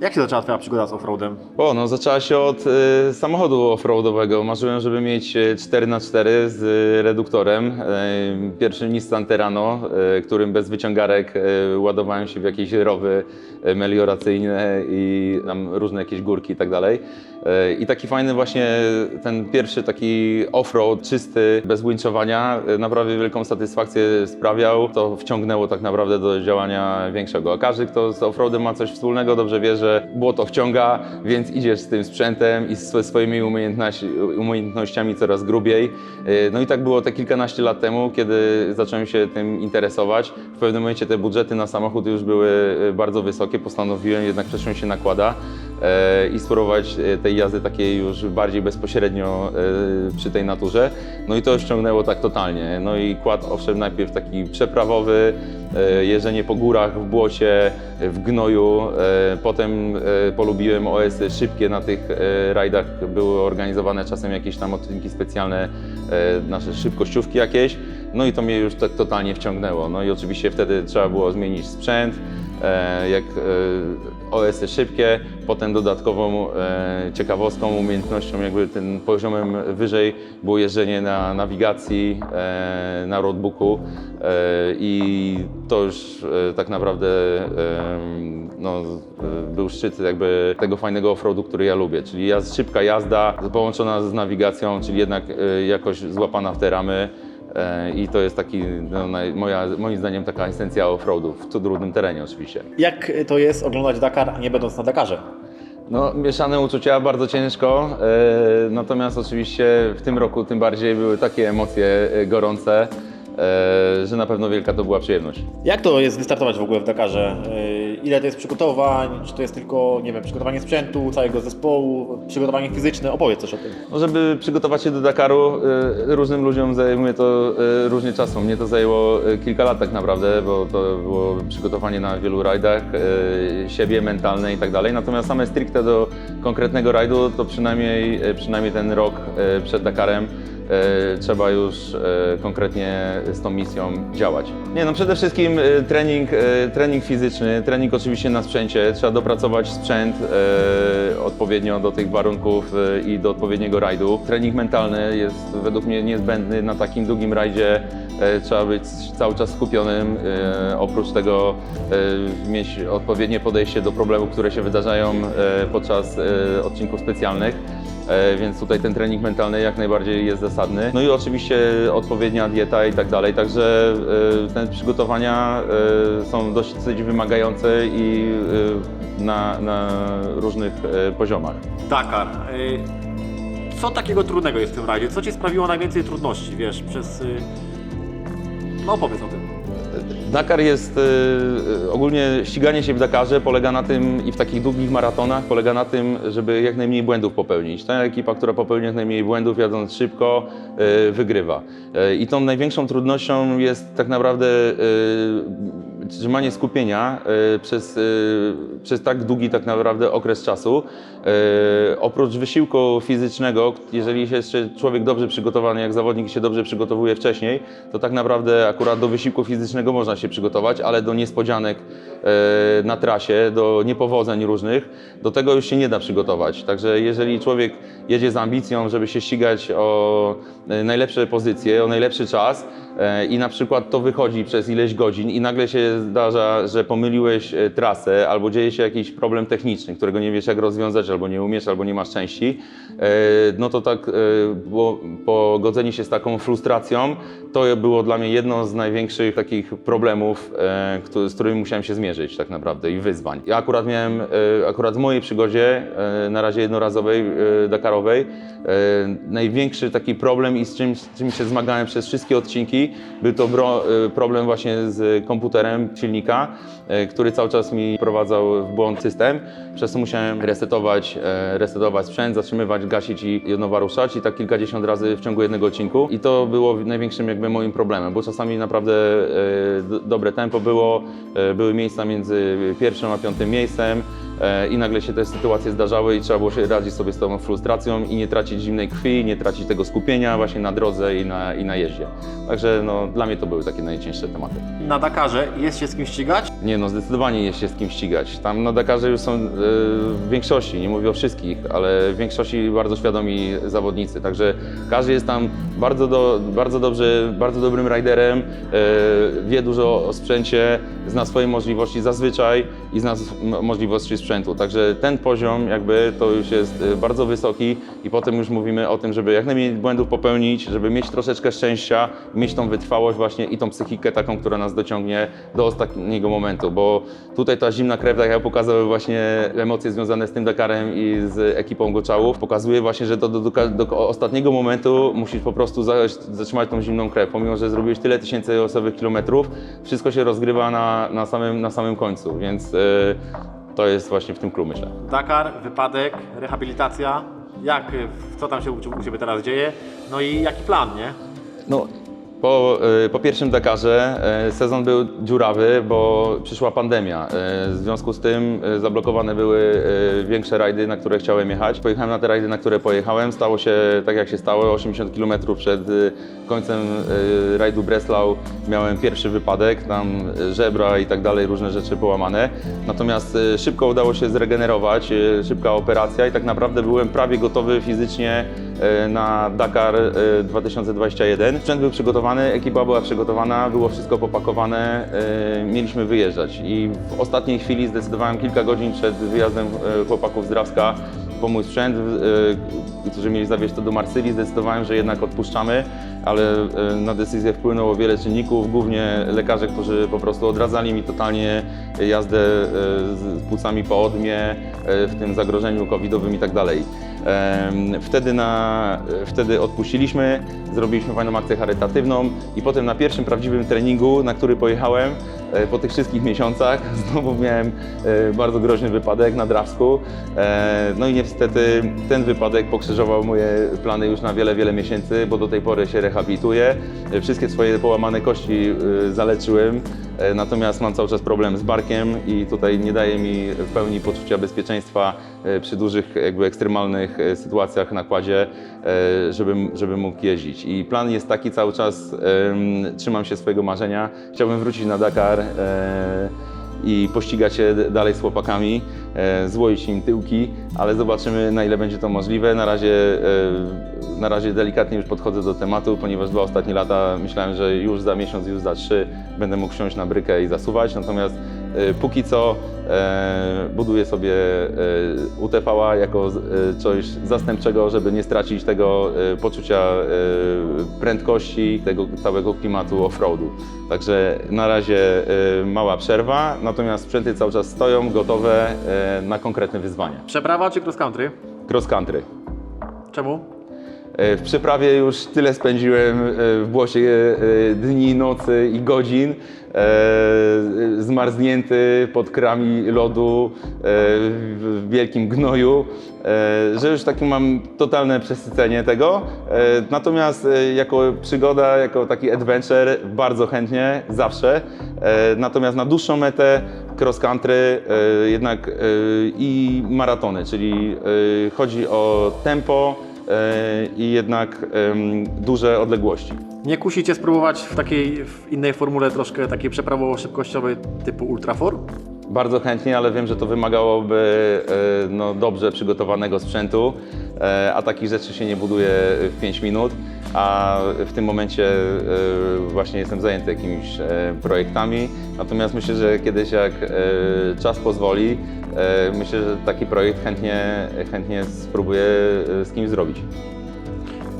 Jak się zaczęła Twoja przygoda z offroadem? O, no zaczęła się od y, samochodu offroadowego. Marzyłem, żeby mieć y, 4x4 z y, reduktorem. Y, pierwszy Nissan Terrano, y, którym bez wyciągarek y, ładowałem się w jakieś rowy y, melioracyjne i tam różne jakieś górki i tak dalej. Y, I taki fajny właśnie ten pierwszy taki offroad czysty, bez winczowania, y, naprawdę wielką satysfakcję sprawiał. To wciągnęło tak naprawdę do działania większego. A każdy, kto z offroadem ma coś wspólnego, dobrze wie, że błoto wciąga, więc idziesz z tym sprzętem i ze swoimi umiejętności, umiejętnościami coraz grubiej. Y, No i tak było te kilkanaście lat temu, kiedy zacząłem się tym interesować. W pewnym momencie te budżety na samochód już były bardzo wysokie. Postanowiłem jednak przesiąść się nakłada e, i spróbować e, tej jazdy takiej już bardziej bezpośrednio e, przy tej naturze. No i to ściągnęło tak totalnie. No i kład owszem najpierw taki przeprawowy, e, jeżdżenie po górach, w błocie, w gnoju. E, Potem e, polubiłem OS-y szybkie na tych e, rajdach. Były organizowane czasem jakieś tam odcinki specjalne, e, nasze szybkościówki jakieś. No i to mnie już tak totalnie wciągnęło. No i oczywiście wtedy trzeba było zmienić sprzęt, e, jak e, OS-y szybkie, potem dodatkową e, ciekawostką, umiejętnością, jakby tym poziomem wyżej było jeżdżenie na nawigacji, e, na roadbooku e, i to już e, tak naprawdę e, no, e, był szczyt jakby tego fajnego offroadu, który ja lubię, czyli jazd, szybka jazda połączona z nawigacją, czyli jednak e, jakoś złapana w te ramy. E, I to jest taki, no, moja, moim zdaniem, taka esencja offroadu w trudnym terenie oczywiście. Jak to jest oglądać Dakar, nie będąc na Dakarze? No, mieszane uczucia, bardzo ciężko. E, natomiast oczywiście w tym roku tym bardziej były takie emocje e, gorące, że na pewno wielka to była przyjemność. Jak to jest wystartować w ogóle w Dakarze? Ile to jest przygotowań? Czy to jest tylko, nie wiem, przygotowanie sprzętu, całego zespołu, przygotowanie fizyczne? Opowiedz coś o tym. No, żeby przygotować się do Dakaru, e, różnym ludziom zajmuje to e, różnie czasu. Mnie to zajęło e, kilka lat tak naprawdę, bo to było przygotowanie na wielu rajdach, siebie, mentalne i tak dalej. Natomiast same stricte do konkretnego rajdu, to przynajmniej, przynajmniej ten rok przed Dakarem trzeba już e, konkretnie z tą misją działać. Nie no, przede wszystkim e, trening, e, trening fizyczny, trening oczywiście na sprzęcie. Trzeba dopracować sprzęt e, odpowiednio do tych warunków e, i do odpowiedniego rajdu. Trening mentalny jest według mnie niezbędny na takim długim rajdzie. E, Trzeba być cały czas skupionym. E, Oprócz tego e, mieć odpowiednie podejście do problemów, które się wydarzają e, podczas e, odcinków specjalnych. E, więc tutaj ten trening mentalny jak najbardziej jest zasadny. No i oczywiście odpowiednia dieta i tak dalej, także e, te przygotowania e, są dość wymagające i na, na różnych poziomach. Dakar. Co takiego trudnego jest w tym rajdzie? Co Ci sprawiło najwięcej trudności, wiesz, przez... No opowiedz o tym. Dakar jest, e, ogólnie ściganie się w Dakarze polega na tym i w takich długich maratonach polega na tym, żeby jak najmniej błędów popełnić. Ta ekipa, która popełni jak najmniej błędów jadąc szybko, e, wygrywa. I tą największą trudnością jest tak naprawdę trzymanie skupienia e, przez, e, przez tak długi tak naprawdę okres czasu. E, Oprócz wysiłku fizycznego, jeżeli się jeszcze człowiek dobrze przygotowany, jak zawodnik się dobrze przygotowuje wcześniej, to tak naprawdę akurat do wysiłku fizycznego można się przygotować, ale do niespodzianek na trasie, do niepowodzeń różnych, do tego już się nie da przygotować. Także jeżeli człowiek jedzie z ambicją, żeby się ścigać o najlepsze pozycje, o najlepszy czas i na przykład to wychodzi przez ileś godzin i nagle się zdarza, że pomyliłeś e, trasę albo dzieje się jakiś problem techniczny, którego nie wiesz jak rozwiązać, albo nie umiesz, albo nie masz części, e, no to tak e, pogodzenie się z taką frustracją, to było dla mnie jedno z największych takich problemów, z którymi musiałem się zmierzyć tak naprawdę i wyzwań. Ja akurat miałem, akurat w mojej przygodzie, na razie jednorazowej, Dakarowej, największy taki problem i z czym, z czym się zmagałem przez wszystkie odcinki, był to problem właśnie z komputerem silnika, e, który cały czas mi wprowadzał w błąd system, przez co musiałem resetować, e, resetować sprzęt, zatrzymywać, gasić i jedno ruszać i tak kilkadziesiąt razy w ciągu jednego odcinku. I to było największym jakby moim problemem, bo czasami naprawdę e, do, dobre tempo było, były miejsca między pierwszym a piątym miejscem, i nagle się te sytuacje zdarzały i trzeba było się radzić sobie z tą frustracją i nie tracić zimnej krwi, nie tracić tego skupienia właśnie na drodze i na, i na jeździe. Także no, dla mnie to były takie najcięższe tematy. Na Dakarze jest się z kim ścigać? Nie no, zdecydowanie jest się z kim ścigać. Tam na Dakarze już są e, w większości, nie mówię o wszystkich, ale w większości bardzo świadomi zawodnicy. Także każdy jest tam bardzo, do, bardzo dobrze, bardzo dobrym riderem, e, wie dużo o sprzęcie, zna swoje możliwości zazwyczaj i zna możliwości sprzętu. Także ten poziom jakby to już jest e, bardzo wysoki i potem już mówimy o tym, żeby jak najmniej błędów popełnić, żeby mieć troszeczkę szczęścia, mieć tą wytrwałość właśnie i tą psychikę taką, która nas dociągnie do ostatniego momentu, bo tutaj ta zimna krew, tak jak pokazały właśnie emocje związane z tym Dakarem i z ekipą Goczałów, pokazuje właśnie, że do, do, do ostatniego momentu musisz po prostu za- zatrzymać tą zimną krew, pomimo, że zrobiłeś tyle tysięcy osobowych kilometrów, wszystko się rozgrywa na, na, samym, na samym końcu, więc e, to jest właśnie w tym kluczu, myślę. Dakar, wypadek, rehabilitacja. Jak, co tam się u u Ciebie teraz dzieje? No i jaki plan, nie? No, po, e, po pierwszym Dakarze e, sezon był dziurawy, bo przyszła pandemia. E, W związku z tym zablokowane były większe rajdy, na które chciałem jechać. Pojechałem na te rajdy, na które pojechałem. Stało się tak, jak się stało. 80 km przed końcem rajdu Breslau miałem pierwszy wypadek. Tam żebra i tak dalej, różne rzeczy połamane. Natomiast szybko udało się zregenerować, szybka operacja i tak naprawdę byłem prawie gotowy fizycznie na Dakar e, 2021. Sprzęt był przygotowany, ekipa była przygotowana, było wszystko popakowane, e, mieliśmy wyjeżdżać. I w ostatniej chwili zdecydowałem kilka godzin przed wyjazdem e, chłopaków z Drawska po mój sprzęt, e, którzy mieli zawieźć to do Marsylii, zdecydowałem, że jednak odpuszczamy, ale e, na decyzję wpłynęło wiele czynników, głównie lekarze, którzy po prostu odradzali mi totalnie jazdę e, z płucami po odmie, e, w tym zagrożeniu covidowym i tak dalej. Wtedy, na, wtedy odpuściliśmy, zrobiliśmy fajną akcję charytatywną i potem na pierwszym prawdziwym treningu, na który pojechałem po tych wszystkich miesiącach, znowu miałem e, bardzo groźny wypadek na Drawsku. E, No i niestety ten wypadek pokrzyżował moje plany już na wiele, wiele miesięcy, bo do tej pory się rehabilituję. E, Wszystkie swoje połamane kości e, zaleczyłem, e, natomiast mam cały czas problem z barkiem i tutaj nie daje mi w pełni poczucia bezpieczeństwa e, przy dużych, jakby ekstremalnych e, sytuacjach na kładzie, e, żebym, żebym mógł jeździć. I plan jest taki cały czas, trzymam się swojego marzenia. Chciałbym wrócić na Dakar e, i pościgać się dalej z chłopakami, e, złoić im tyłki, ale zobaczymy na ile będzie to możliwe. Na razie, e, na razie delikatnie już podchodzę do tematu, ponieważ dwa ostatnie lata myślałem, że już za miesiąc, już za trzy będę mógł wsiąść na brykę i zasuwać, natomiast e, póki co e, buduję sobie e, UTV-a jako e, coś zastępczego, żeby nie stracić tego e, poczucia e, prędkości, tego całego klimatu offroadu. Także na razie e, mała przerwa, natomiast sprzęty cały czas stoją gotowe e, na konkretne wyzwania. Przeprawa czy cross country? Cross country. Czemu? E, W przeprawie już tyle spędziłem e, w błocie e, dni, nocy i godzin, zmarznięty pod krami lodu, w wielkim gnoju, że już takie mam totalne przesycenie tego. Natomiast jako przygoda, jako taki adventure bardzo chętnie, zawsze. Natomiast na dłuższą metę cross country jednak i maratony, czyli chodzi o tempo, i jednak duże odległości. Nie kusicie spróbować w takiej, w innej formule troszkę takiej przeprawowo-szybkościowej typu Ultrafor? Bardzo chętnie, ale wiem, że to wymagałoby e, no, dobrze przygotowanego sprzętu, e, a takich rzeczy się nie buduje w 5 minut, a w tym momencie e, właśnie jestem zajęty jakimiś e, projektami. Natomiast myślę, że kiedyś jak e, czas pozwoli, e, myślę, że taki projekt chętnie, chętnie spróbuję e, z kimś zrobić.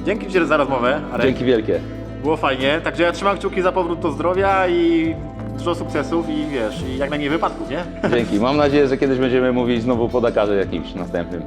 Dzięki Ci za rozmowę, Arek. Dzięki wielkie. Było fajnie, także ja trzymam kciuki za powrót do zdrowia i dużo sukcesów i wiesz, i jak najmniej wypadków, nie? Dzięki. Mam nadzieję, że kiedyś będziemy mówić znowu po Dakarze jakimś następnym.